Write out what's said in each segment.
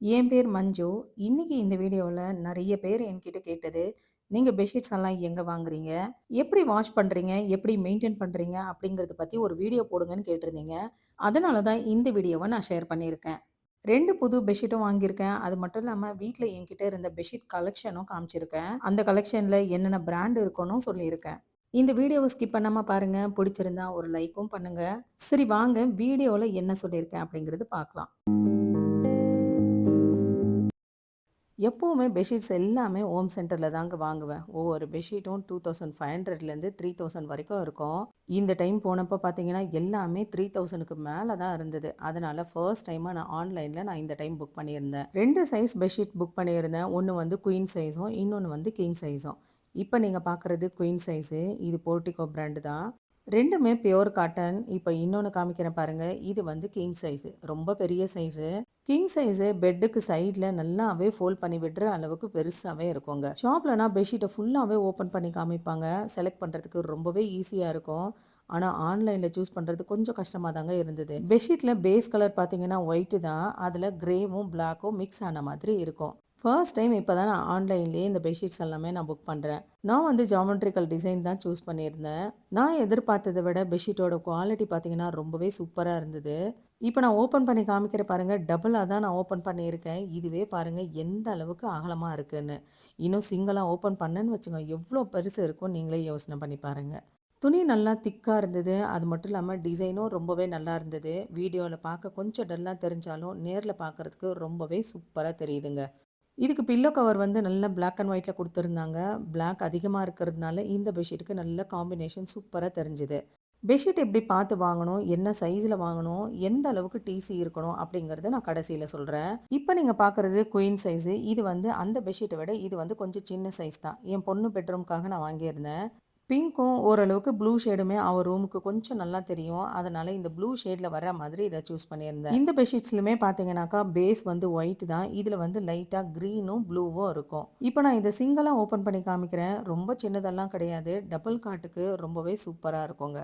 என் பேர் மஞ்சு. இன்னைக்கு இந்த வீடியோவில் நிறைய பேர் என்கிட்ட கேட்டது, நீங்கள் பெட்ஷீட்ஸ் எல்லாம் எங்கே வாங்குறீங்க? எப்படி வாஷ் பண்ணுறீங்க எப்படி மெயின்டைன் பண்ணுறீங்க அப்படிங்கிறத பற்றி ஒரு வீடியோ போடுங்கன்னு கேட்டிருந்தீங்க. அதனால தான் இந்த வீடியோவை நான் ஷேர் பண்ணியிருக்கேன். ரெண்டு புது பெட்ஷீட்டும் வாங்கியிருக்கேன். அது மட்டும் இல்லாமல் வீட்டில் என்கிட்ட இருந்த பெட்ஷீட் கலெக்ஷனும் காமிச்சிருக்கேன். அந்த கலெக்ஷனில் என்னென்ன பிராண்ட் இருக்கணும் சொல்லியிருக்கேன். இந்த வீடியோவை ஸ்கிப் பண்ணாமல் பாருங்கள் பிடிச்சிருந்தா ஒரு லைக்கும் பண்ணுங்கள் சரி வாங்க வீடியோவில் என்ன சொல்லியிருக்கேன் அப்படிங்கிறது பார்க்கலாம். எப்போவுமே பெட்ஷீட்ஸ் எல்லாமே ஹோம் சென்டரில் தாங்க வாங்குவேன். ஒவ்வொரு பெட்ஷீட்டும் 2500லேருந்து 3000 வரைக்கும் இருக்கும். இந்த டைம் போனப்போ பார்த்தீங்கன்னா, எல்லாமே த்ரீ தௌசண்ட்க்கு மேலே தான் இருந்தது. அதனால் ஃபர்ஸ்ட் டைமாக நான் ஆன்லைனில் நான் இந்த டைம் புக் பண்ணியிருந்தேன். ரெண்டு சைஸ் பெட்ஷீட் புக் பண்ணியிருந்தேன். ஒன்று வந்து குயின் சைஸும், இன்னொன்று வந்து கிங் சைஸும். இப்போ நீங்கள் பார்க்குறது குயின் சைஸு. இது போர்டிகோ பிராண்டு தான். ரெண்டுமே பியோர் காட்டன். இப்போ இன்னொன்று காமிக்கிறேன் பாருங்கள் இது வந்து கிங் சைஸு. ரொம்ப பெரிய சைஸு. கிங் சைஸு பெட்டுக்கு சைடில் நல்லாவே ஃபோல்ட் பண்ணி விடுற அளவுக்கு பெருசாகவே இருக்குங்க. ஷாப்லனா பெட்ஷீட்டை ஃபுல்லாகவே ஓப்பன் பண்ணி காமிப்பாங்க. செலக்ட் பண்ணுறதுக்கு ரொம்பவே ஈஸியாக இருக்கும். ஆனால் ஆன்லைனில் சூஸ் பண்ணுறது கொஞ்சம் கஷ்டமாக தாங்க இருந்தது. பெட்ஷீட்டில் பேஸ் கலர் பார்த்தீங்கன்னா ஒயிட்டு தான். அதில் கிரேவும், பிளாக்கும் மிக்ஸ் ஆன மாதிரி இருக்கும். ஃபர்ஸ்ட் டைம் இப்போ தான் நான் ஆன்லைன்லேயே இந்த பெட்ஷீட்ஸ் எல்லாமே நான் புக் பண்ணுறேன் நான் வந்து ஜாமெட்ரிக்கல் டிசைன் தான் சூஸ் பண்ணியிருந்தேன். நான் எதிர்பார்த்ததை விட பெட்ஷீட்டோட குவாலிட்டி பார்த்தீங்கன்னா, ரொம்பவே சூப்பராக இருந்தது. இப்போ நான் ஓப்பன் பண்ணி காமிக்கிறேன் பாருங்கள் டபுளாக தான் நான் ஓப்பன் பண்ணியிருக்கேன். இதுவே பாருங்கள் எந்த அளவுக்கு அகலமாக இருக்குன்னு. இன்னும் சிங்கிளாக ஓப்பன் பண்ணேன்னு வச்சுக்கோங்க, எவ்வளோ பெருசு இருக்கும் நீங்களே யோசனை பண்ணி பாருங்கள் துணி நல்லா திக்காக இருந்தது. அது மட்டும் இல்லாமல் டிசைனும் ரொம்பவே நல்லா இருந்தது. வீடியோவில் பார்க்க கொஞ்சம் டல்லாக தெரிஞ்சாலும், நேரில் பார்க்கறதுக்கு ரொம்பவே சூப்பராக தெரியுதுங்க. இதுக்கு பில்லோ கவர் வந்து நல்லா பிளாக் அண்ட் ஒயிட்டில் கொடுத்துருந்தாங்க பிளாக் அதிகமாக இருக்கிறதுனால இந்த பெட்ஷீட்டுக்கு நல்ல காம்பினேஷன் சூப்பராக தெரிஞ்சுது பெட்ஷீட் எப்படி பார்த்து வாங்கணும்? என்ன சைஸில் வாங்கணும்? எந்த அளவுக்கு டிசி இருக்கணும்? அப்படிங்கிறத நான் கடைசியில் சொல்கிறேன் இப்போ நீங்கள் பார்க்குறது குயின் சைஸு. இது வந்து அந்த பெட்ஷீட்டை விட இது வந்து கொஞ்சம் சின்ன சைஸ் தான். என் பொண்ணு பெட்ரூம்க்காக நான் வாங்கியிருந்தேன். பிங்க்கும் ஓரளவுக்கு ப்ளூ ஷேடுமே அவர் ரூமுக்கு கொஞ்சம் நல்லா தெரியும். அதனால இந்த ப்ளூ ஷேடில் வர மாதிரி இதை சூஸ் பண்ணியிருந்தேன். இந்த பெட்ஷீட்ஸ்லுமே பார்த்தீங்கன்னாக்கா, பேஸ் வந்து ஒயிட் தான். இதில் வந்து லைட்டாக க்ரீனும் ப்ளூவும் இருக்கும். இப்போ நான் இதை சிங்கிளாக ஓப்பன் பண்ணி காமிக்கிறேன். ரொம்ப சின்னதெல்லாம் கிடையாது. டபுள் காட்டுக்கு ரொம்பவே சூப்பராக இருக்குங்க.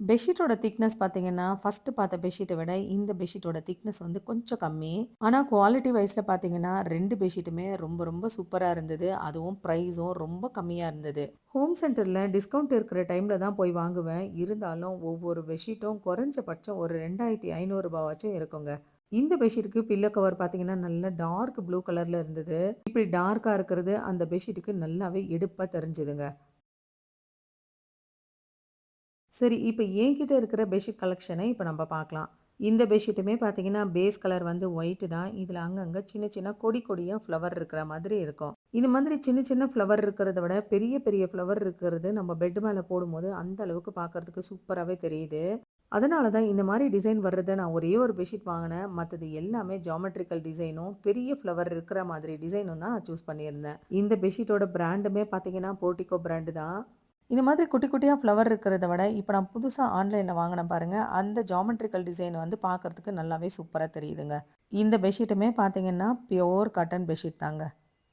பெட்ஷீட்டோட திக்னஸ் பார்த்தீங்கன்னா, ஃபஸ்ட்டு பார்த்த பெட்ஷீட்டை விட இந்த பெட்ஷீட்டோட திக்னஸ் வந்து கொஞ்சம் கம்மி. ஆனால் குவாலிட்டி வைஸில் பார்த்தீங்கன்னா, ரெண்டு பெட்ஷீட்டுமே ரொம்ப ரொம்ப சூப்பராக இருந்தது. அதுவும் ப்ரைஸும் ரொம்ப கம்மியாக இருந்தது. ஹோம் சென்டரில் டிஸ்கவுண்ட் இருக்கிற டைமில் தான் போய் வாங்குவேன். இருந்தாலும் ஒவ்வொரு பெட்ஷீட்டும் குறைஞ்சபட்சம் ஒரு ரெண்டாயிரத்தி ஐநூறுரூபாவாச்சும் இருக்குங்க. இந்த பெட்ஷீட்டுக்கு பில்லோ கவர் பார்த்தீங்கன்னா, நல்ல டார்க் ப்ளூ கலரில் இருந்தது. இப்படி டார்க்காக இருக்கிறது அந்த பெட்ஷீட்டுக்கு நல்லாவே எடுப்பாக தெரிஞ்சுதுங்க சரி, இப்போ என்கிட்ட இருக்கிற பெட்ஷீட் கலெக்ஷனை இப்போ நம்ம பார்க்கலாம். இந்த பெட்ஷீட்டுமே பார்த்தீங்கன்னா, பேஸ் கலர் வந்து ஒயிட் தான். இதில் அங்கங்கே சின்ன சின்ன கொடி கொடியாக ஃப்ளவர் இருக்கிற மாதிரி இருக்கும். இது மாதிரி சின்ன சின்ன ஃப்ளவர் இருக்கிறத விட பெரிய பெரிய ஃப்ளவர் இருக்கிறது நம்ம பெட் மேலே போடும்போது அந்த அளவுக்கு பார்க்கறதுக்கு சூப்பராகவே தெரியுது. அதனால தான் இந்த மாதிரி டிசைன் வர்றதை நான் ஒரே ஒரு பெட்ஷீட் வாங்கினேன் மற்றது எல்லாமே ஜாமெட்ரிக்கல் டிசைனும், பெரிய ஃப்ளவர் இருக்கிற மாதிரி டிசைனும் தான் நான் சூஸ் பண்ணியிருந்தேன். இந்த பெட்ஷீட்டோட பிராண்டுமே பார்த்தீங்கன்னா, போர்டிகோ பிராண்டு தான். இந்த மாதிரி குட்டி குட்டியாக ஃப்ளவர் இருக்கிறத விட, இப்போ நான் புதுசாக ஆன்லைனில் வாங்கினேன் பாருங்கள் அந்த ஜாமெட்ரிக்கல் டிசைன் வந்து பார்க்கறதுக்கு நல்லாவே சூப்பராக தெரியுதுங்க. இந்த பெட்ஷீட்டுமே பார்த்தீங்கன்னா, பியோர் காட்டன் பெட்ஷீட் தாங்க.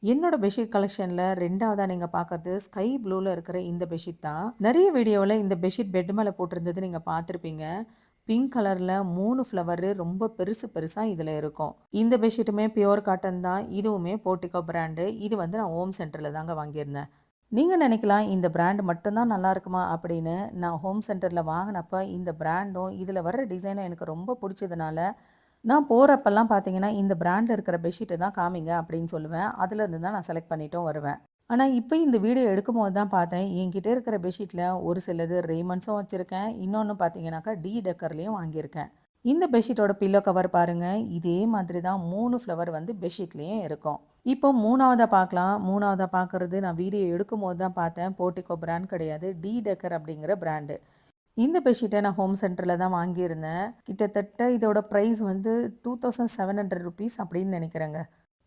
என்னோட பெட்ஷீட் கலெக்ஷன்ல 2வதா நீங்க பார்க்கறது ஸ்கை ப்ளூவில் இருக்கிற இந்த பெட்ஷீட் தான். நிறைய வீடியோவில் இந்த பெட்ஷீட் பெட் மேலே போட்டிருந்தது நீங்கள் பார்த்துருப்பீங்க. பிங்க் கலரில் மூணு ஃப்ளவரு ரொம்ப பெருசு பெருசாக இதில் இருக்கும். இந்த பெட்ஷீட்டுமே பியோர் காட்டன் தான். இதுவுமே போர்டிகோ பிராண்டு. இது வந்து நான் ஹோம் சென்டரில் தாங்க வாங்கியிருந்தேன். நீங்கள் நினைக்கலாம், இந்த பிராண்ட் மட்டும்தான் நல்லா இருக்குமா அப்படின்னு. நான் ஹோம் சென்டரில் வாங்கினப்போ இந்த பிராண்டும், இதில் வர்ற டிசைனும் எனக்கு ரொம்ப பிடிச்சதுனால நான் போகிறப்பெல்லாம் பார்த்தீங்கன்னா, இந்த பிராண்டில் இருக்கிற பெட்ஷீட்ட தான் காமிங்க அப்படின்னு சொல்லுவேன். அதுலேருந்து தான் நான் செலக்ட் பண்ணிட்டும் வருவேன். ஆனால் இப்போ இந்த வீடியோ எடுக்கும்போது தான் பார்த்தேன், என்கிட்ட இருக்கிற பெட்ஷீட்டில் ஒரு சிலது ரெய்மண்ட்ஸும் வச்சுருக்கேன் இன்னொன்று பார்த்தீங்கன்னாக்கா, டி டெக்கர்லேயும் வாங்கியிருக்கேன். இந்த பெட்ஷீட்டோட பில்லோ கவர் பாருங்கள் இதே மாதிரி தான் மூணு ஃப்ளவர் வந்து பெட்ஷீட்லேயும் இருக்கும். இப்போ மூணாவதாக பார்க்கலாம். மூணாவதாக பார்க்கறது நான் வீடியோ எடுக்கும் போது தான் பார்த்தேன். போர்டிகோ பிராண்ட் கிடையாது. டி டெக்கர் அப்படிங்கிற பிராண்டு. இந்த பெட்ஷீட்டை நான் ஹோம் சென்டரில் தான் வாங்கியிருந்தேன். கிட்டத்தட்ட இதோட ப்ரைஸ் வந்து two thousand seven hundred rupees அப்படின்னு நினைக்கிறேங்க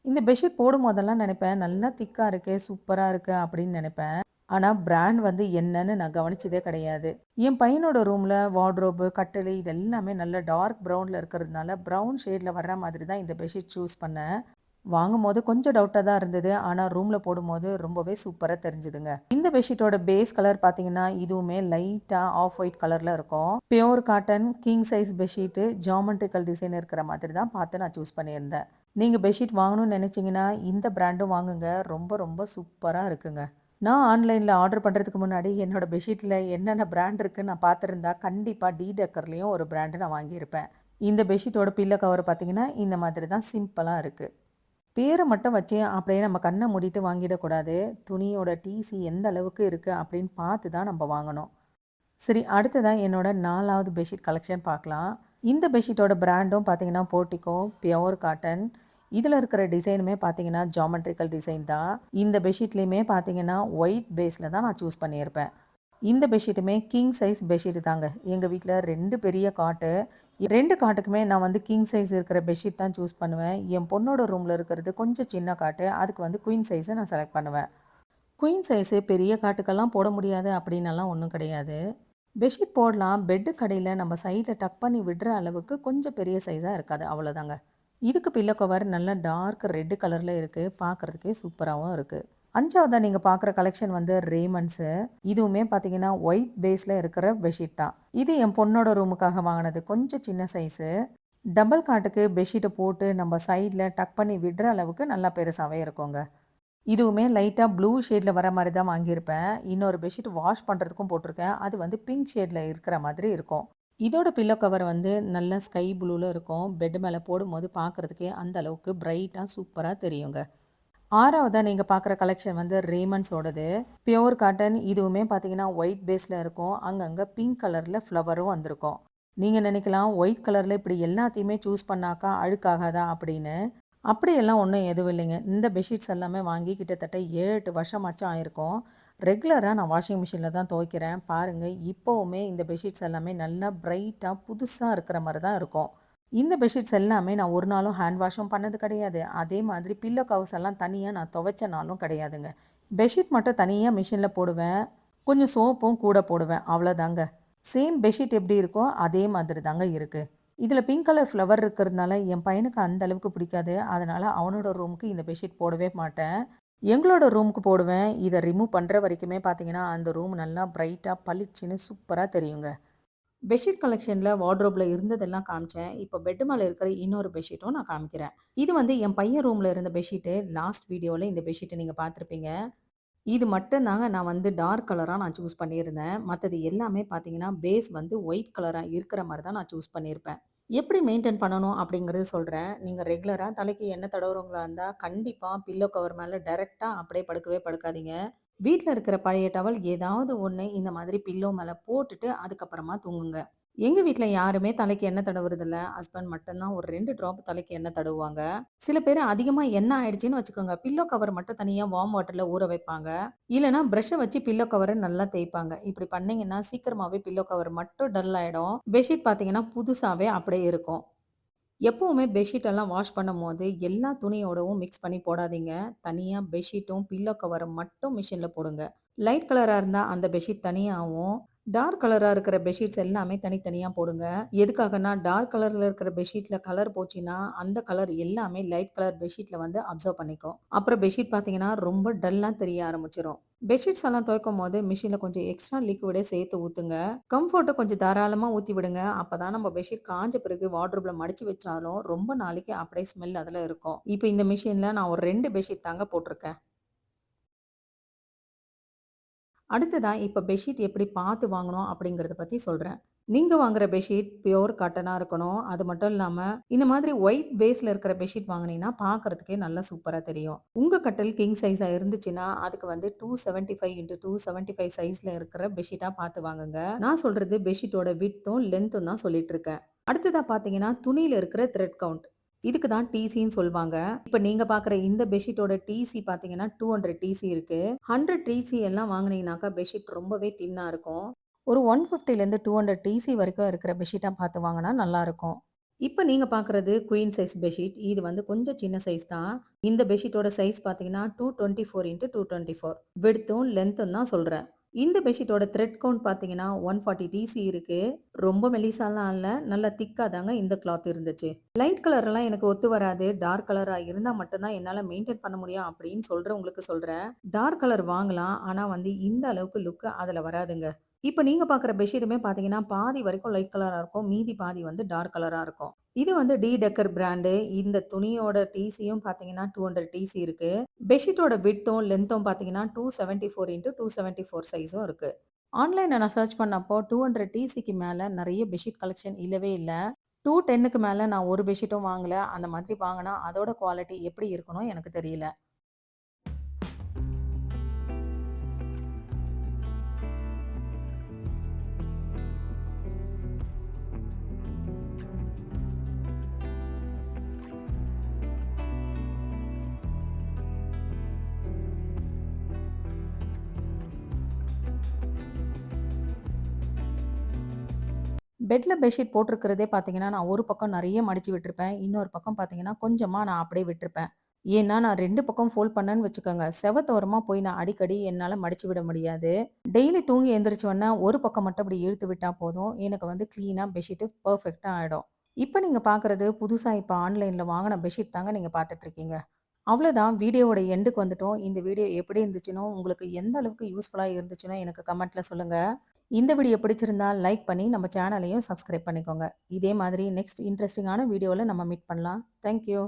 இந்த பெட்ஷீட் போடும்போதெல்லாம் நினைப்பேன் நல்லா திக்காக இருக்கே, சூப்பராக இருக்குது அப்படின்னு நினைப்பேன் ஆனால் பிராண்ட் வந்து என்னன்னு நான் கவனிச்சதே கிடையாது. என் பையனோட ரூமில் வார்ட்ரோபு கட்டிலு இது எல்லாமே நல்ல டார்க் ப்ரௌனில் இருக்கிறதுனால, ப்ரவுன் ஷேடில் வர்ற மாதிரி தான் இந்த பெட்ஷீட் சூஸ் பண்ணேன். வாங்கும்போது கொஞ்சம் டவுட்டாக தான் இருந்தது. ஆனால் ரூமில் போடும்போது ரொம்பவே சூப்பராக தெரிஞ்சுதுங்க இந்த பெட்ஷீட்டோட பேஸ் கலர் பார்த்தீங்கன்னா, இதுவுமே லைட்டாக ஆஃப் ஒயிட் கலரில் இருக்கும். Pure cotton, king size bedsheet, geometrical design இருக்கிற மாதிரி தான் பார்த்து நான் சூஸ் பண்ணியிருந்தேன். நீங்கள் பெட்ஷீட் வாங்கணும்னு நினச்சிங்கன்னா இந்த பிராண்டும் வாங்குங்க. ரொம்ப ரொம்ப சூப்பராக இருக்குங்க. நான் ஆன்லைனில் ஆர்டர் பண்ணுறதுக்கு முன்னாடி என்னோட பெட்ஷீட்டில் என்னென்ன பிராண்ட் இருக்குன்னு நான் பார்த்துருந்தா கண்டிப்பாக டி டெக்கர்லேயும் ஒரு பிராண்டு நான் வாங்கியிருப்பேன். இந்த பெட்ஷீட்டோட பில்லோ கவர் பார்த்தீங்கன்னா, இந்த மாதிரி தான் சிம்பிளாக இருக்குது பேரை மட்டும் வச்சு அப்படியே நம்ம கண்ணை மூடிட்டு வாங்கிடக்கூடாது. துணியோட டிசி எந்த அளவுக்கு இருக்குது அப்படின்னு பார்த்து தான் நம்ம வாங்கணும். சரி அடுத்ததான் என்னோட நாலாவது பெட்ஷீட் கலெக்ஷன் பார்க்கலாம். இந்த பெட்ஷீட்டோட பிராண்டும் பார்த்தீங்கன்னா, போர்டிகோ பியோர் காட்டன். இதில் இருக்கிற டிசைனுமே பார்த்தீங்கன்னா, ஜாமெட்ரிக்கல் டிசைன் தான். இந்த பெட்ஷீட்லேயுமே பார்த்தீங்கன்னா, ஒயிட் பேஸில் தான் நான் சூஸ் பண்ணியிருப்பேன். இந்த பெட்ஷீட்டுமே கிங் சைஸ் பெட்ஷீட் தாங்க. எங்கள் வீட்டில் ரெண்டு பெரிய காட்டு. ரெண்டு காட்டுக்குமே நான் வந்து கிங் சைஸ் இருக்கிற பெட்ஷீட் தான் சூஸ் பண்ணுவேன். என் பொண்ணோட ரூமில் இருக்கிறது கொஞ்சம் சின்ன காட்டு. அதுக்கு வந்து குயின் சைஸை நான் செலக்ட் பண்ணுவேன். குயின் சைஸு பெரிய காட்டுக்கெல்லாம் போட முடியாது அப்படின்னெல்லாம் ஒன்றும் கிடையாது. பெட்ஷீட் போடலாம். பெட்டு கடையில் நம்ம சைடுல டக் பண்ணி விடுற அளவுக்கு கொஞ்சம் பெரிய சைஸாக இருக்காது. அவ்வளோதாங்க. இதுக்கு பில்லோ கவர் நல்லா டார்க் ரெட் கலரில் இருக்குது பார்க்கறதுக்கே சூப்பராவும் இருக்கு. 5வதா நீங்க பார்க்குற கலெக்ஷன் வந்து ரேமண்ட்ஸு. இதுவுமே பார்த்தீங்கன்னா, ஒயிட் பேஸில் இருக்கிற பெட்ஷீட் தான். இது என் பொண்ணோட ரூமுக்காக வாங்கினது கொஞ்சம் சின்ன சைஸு. டபுள் காட்டுக்கு பெட்ஷீட்டை போட்டு நம்ம சைடில் டக் பண்ணி விடுற அளவுக்கு நல்லா பெருசாகவே இருக்குங்க. இதுவுமே லைட்டாக ப்ளூ ஷேடில் வர மாதிரி தான் வாங்கியிருப்பேன். இன்னொரு பெட்ஷீட் வாஷ் பண்ணுறதுக்கும் போட்டிருக்கேன். அது வந்து பிங்க் ஷேடில் இருக்கிற மாதிரி இருக்கும். இதோட பில்லோ கவர் வந்து நல்ல ஸ்கை ப்ளூவில் இருக்கும். பெட் மேலே போடும்போது பார்க்கறதுக்கே அந்த அளவுக்கு பிரைட்டாக சூப்பராக தெரியுங்க. ஆறாவதாக நீங்கள் பார்க்குற கலெக்ஷன் வந்து ரேமண்ட்ஸோடது. Pure cotton. இதுவுமே பார்த்தீங்கன்னா, ஒயிட் பேஸில் இருக்கும். அங்கங்கே பிங்க் கலரில் ஃப்ளவரும் வந்திருக்கும். நீங்கள் நினைக்கலாம், ஒயிட் கலரில் இப்படி எல்லாத்தையுமே சூஸ் பண்ணாக்கா அழுக்காகாதா அப்படின்னு. அப்படியெல்லாம் ஒன்றும் எதுவும் இல்லைங்க. இந்த பெட்ஷீட்ஸ் எல்லாமே வாங்கி கிட்டத்தட்ட 7, 8 வருஷமாச்சும் ஆயிருக்கும். ரெகுலராக நான் வாஷிங் மிஷினில் தான் துவைக்கிறேன். பாருங்கள் இப்போவுமே இந்த பெட்ஷீட்ஸ் எல்லாமே நல்லா பிரைட்டாக புதுசாக இருக்கிற மாதிரி தான் இருக்கும். இந்த பெட்ஷீட்ஸ் எல்லாமே நான் ஒரு நாளும் ஹேண்ட் வாஷும் பண்ணது கிடையாது. அதே மாதிரி பில்லோ கவர்ஸ் எல்லாம் தனியாக நான் துவைச்ச நாளும் கிடையாதுங்க. பெட்ஷீட் மட்டும் தனியாக மிஷினில் போடுவேன். கொஞ்சம் சோப்பும் கூட போடுவேன். அவ்வளோதாங்க. சேம் பெட்ஷீட் எப்படி இருக்கோ, அதே மாதிரி தாங்க இருக்குது இதில் பிங்க் கலர் ஃப்ளவர் இருக்கிறதுனால என் பையனுக்கு அந்த அளவுக்கு பிடிக்காது. அதனால் அவனோட ரூமுக்கு இந்த பெட்ஷீட் போடவே மாட்டேன். எங்களோட ரூமுக்கு போடுவேன். இதை ரிமூவ் பண்ணுற வரைக்குமே பார்த்தீங்கன்னா, அந்த ரூம் நல்லா பிரைட்டாக பளிச்சுன்னு சூப்பராக தெரியுங்க. பெட்ஷீட் கலெக்ஷனில் வார்ட்ரோப்பில் இருந்ததெல்லாம் காமிச்சேன். இப்போ பெட் மேலே இருக்கிற இன்னொரு பெட்ஷீட்டும் நான் காமிக்கிறேன். இது வந்து என் பையன் ரூமில் இருந்த பெட்ஷீட்டு. லாஸ்ட் வீடியோவில் இந்த பெட்ஷீட்டை நீங்கள் பார்த்துருப்பீங்க. இது மட்டும்தாங்க நான் வந்து டார்க் கலராக நான் சூஸ் பண்ணியிருந்தேன். மற்றது எல்லாமே பார்த்தீங்கன்னா, பேஸ் வந்து ஒயிட் கலராக இருக்கிற மாதிரி தான் நான் சூஸ் பண்ணியிருப்பேன். எப்படி மெயின்டைன் பண்ணணும் அப்படிங்கிறது சொல்கிறேன் நீங்கள் ரெகுலராக தலைக்கு எண்ணெய் தடவுறவங்களா இருந்தால் கண்டிப்பாக பில்லோ கவர் மேலே டைரெக்டாக அப்படியே படுக்கவே படுக்காதீங்க. வீட்டில் இருக்கிற பழைய டவல் ஏதாவது ஒன்று இந்த மாதிரி பில்லோ மேலே போட்டுட்டு அதுக்கப்புறமா தூங்குங்க. எங்கள் வீட்டில் யாருமே தலைக்கு எண்ணெய் தடவுறதில்ல. ஹஸ்பண்ட் மட்டும்தான் ஒரு ரெண்டு ட்ராப் தலைக்கு எண்ணெய் தடவுவாங்க. சில பேர் அதிகமாக எண்ணெய் ஆயிடுச்சுன்னு வச்சுக்கோங்க, பில்லோ கவர் மட்டும் தனியாக வார்ம் வாட்டரில் ஊற வைப்பாங்க. இல்லைனா ப்ரெஷ்ஷை வச்சு பில்லோ கவரை நல்லா தேய்ப்பாங்க. இப்படி பண்ணிங்கன்னா சீக்கிரமாகவே பில்லோ கவர் மட்டும் டல் ஆகிடும் பெட்ஷீட் பார்த்தீங்கன்னா, புதுசாகவே அப்படியே இருக்கும். எப்பவுமே பெட்ஷீட்டெல்லாம் வாஷ் வாஷ் பண்ணும்போது, எல்லா துணியோடவும் மிக்ஸ் பண்ணி போடாதீங்க. தனியாக பெட்ஷீட்டும், பில்லோ கவரும் மட்டும் மிஷினில் போடுங்க. லைட் கலராக இருந்தால் அந்த பெட்ஷீட் தனியாகவும் டார்க் கலராக இருக்கிற பெட்ஷீட்ஸ் எல்லாமே தனித்தனியாக போடுங்க. எதுக்காகன்னா, டார்க் கலரில் இருக்கிற பெட்ஷீட்ல கலர் போச்சுன்னா, அந்த கலர் எல்லாமே லைட் கலர் பெட்ஷீட்ல வந்து அப்சர்வ் பண்ணிக்கும். அப்புறம் பெட்ஷீட் பார்த்தீங்கன்னா, ரொம்ப டல்லாக தெரிய ஆரம்பிச்சிடும் பெட்ஷீட்ஸ் எல்லாம் துவைக்கும் போது மிஷினில் கொஞ்சம் எக்ஸ்ட்ரா லிக்விடே சேர்த்து ஊற்றுங்க கம்ஃபர்ட்டை கொஞ்சம் தாராளமாக ஊற்றி விடுங்க. அப்பதான் நம்ம பெட்ஷீட் காஞ்ச பிறகு வார்ட்ரோப்ல மடிச்சு வச்சாலும், ரொம்ப நாளைக்கு அப்படியே ஸ்மெல் அதில் இருக்கும். இப்போ இந்த மிஷினில் நான் ஒரு ரெண்டு பெட்ஷீட் தாங்க போட்டிருக்கேன். அடுத்ததாக இப்போ பெட்ஷீட் எப்படி பார்த்து வாங்கணும் அப்படிங்கிறத பற்றி சொல்கிறேன் நீங்கள் வாங்குற பெட்ஷீட் பியோர் காட்டனாக இருக்கணும். அது மட்டும் இல்லாமல் இந்த மாதிரி ஒயிட் பேஸில் இருக்கிற பெட்ஷீட் வாங்குனீங்கன்னா, பார்க்கறதுக்கே நல்லா சூப்பராக தெரியும். உங்கள் கட்டில் கிங் சைஸாக இருந்துச்சுன்னா, அதுக்கு வந்து two seventy five into two seventy five சைஸில் இருக்கிற பெட்ஷீட்டாக பார்த்து வாங்குங்க. நான் சொல்கிறது பெட்ஷீட்டோட விட்த்தும், லென்த்தும் தான் சொல்லிட்டு இருக்கேன். அடுத்ததாக பார்த்தீங்கன்னா, துணியில் இருக்கிற த்ரெட் கவுண்ட். இதுக்கு தான் டிசின்னு சொல்லுவாங்க இப்போ நீங்க பார்க்குற இந்த பெட்ஷீட்டோட டிசி பார்த்தீங்கன்னா, 200 டிசி இருக்கு. 100 டிசி எல்லாம் வாங்குனீங்கனாக்கா, பெட்ஷீட் ரொம்பவே தின்னா இருக்கும். ஒரு 150லேருந்து 200 டிசி வரைக்கும் இருக்கிற பெட்ஷீட்டாக பார்த்து வாங்கினா நல்லாயிருக்கும் இப்போ நீங்கள் பார்க்குறது குயின் சைஸ் பெட்ஷீட். இது வந்து கொஞ்சம் சின்ன சைஸ் தான். இந்த பெட்ஷீட்டோட சைஸ் பார்த்தீங்கன்னா, two twenty four into two twenty four விடுத்தும் லென்த்தும் தான் சொல்கிறேன் இந்த பெட்ஷீட்டோட த்ரெட் கவுண்ட் பார்த்தீங்கன்னா, 140 டிசி இருக்கு. ரொம்ப மெலிசாலாம் இல்லை நல்லா திக்காக தாங்க இந்த கிளாத் இருந்துச்சு. லைட் கலர்லாம் எனக்கு ஒத்து வராது. டார்க் கலராக இருந்தால் மட்டும்தான் என்னால் மெயின்டைன் பண்ண முடியும் அப்படின்னு சொல்றவங்களுக்கு சொல்கிறேன் டார்க் கலர் வாங்கலாம். ஆனால் வந்து இந்த அளவுக்கு லுக்கு அதில் வராதுங்க. இப்போ நீங்க பார்க்குற பெட்ஷீட்டுமே பார்த்தீங்கன்னா, பாதி வரைக்கும் லைட் கலரா இருக்கும். மீதி பாதி வந்து டார்க் கலரா இருக்கும். இது வந்து டி டெக்கர் பிராண்டு. இந்த துணியோட டிசியும் பார்த்தீங்கன்னா, 200 டிசி இருக்கு. பெட்ஷீட்டோட விட்த்தும், லென்த்தும் பார்த்தீங்கன்னா, 274 இன்டூ 274 சைஸும் இருக்கு. ஆன்லைனில் நான் சர்ச் பண்ணப்போ 200 டிசிக்கு மேல நிறைய பெட்ஷீட் கலெக்ஷன் இல்லவே இல்ல. 210க்கு மேல நான் ஒரு பெட்ஷீட்டும் வாங்கல. அந்த மாதிரி வாங்கினா அதோட குவாலிட்டி எப்படி இருக்கணும் எனக்கு தெரியல. பெட்டில் பெட்ஷீட் போட்டிருக்கிறதே பார்த்தீங்கன்னா, நான் ஒரு பக்கம் நிறைய மடிச்சு விட்டுருப்பேன். இன்னொரு பக்கம் பார்த்தீங்கன்னா, கொஞ்சமாக நான் அப்படியே விட்டுருப்பேன். ஏன்னா, நான் ரெண்டு பக்கம் ஃபோல்ட் பண்ணேன்னு வச்சுக்கோங்க, செவத்தோரமாக போய் நான் அடிக்கடி என்னால் மடிச்சு விட முடியாது. டெய்லி தூங்கி எந்திரிச்ச ஒரு பக்கம் மட்டும் அப்படி இழுத்து விட்டால் போதும். எனக்கு வந்து க்ளீனாக பெட்ஷீட்டு பர்ஃபெக்டாக ஆகிடும் இப்போ நீங்கள் பார்க்குறது புதுசாக இப்போ ஆன்லைனில் வாங்கின பெட்ஷீட் தாங்க நீங்கள் பார்த்துட்ருக்கீங்க அவ்வளோதான் வீடியோவோட எண்டுக்கு வந்துட்டோம். இந்த வீடியோ எப்படி இருந்துச்சுன்னோ, உங்களுக்கு எந்த அளவுக்கு யூஸ்ஃபுல்லாக இருந்துச்சுன்னா எனக்கு கமெண்ட்டில் சொல்லுங்கள் இந்த வீடியோ பிடிச்சிருந்தால் லைக் பண்ணி நம்ம சேனலையும் சப்ஸ்கிரைப் பண்ணிக்கோங்க. இதே மாதிரி நெக்ஸ்ட் இன்ட்ரெஸ்டிங்கான வீடியோவில் நம்ம மீட் பண்ணலாம். Thank you.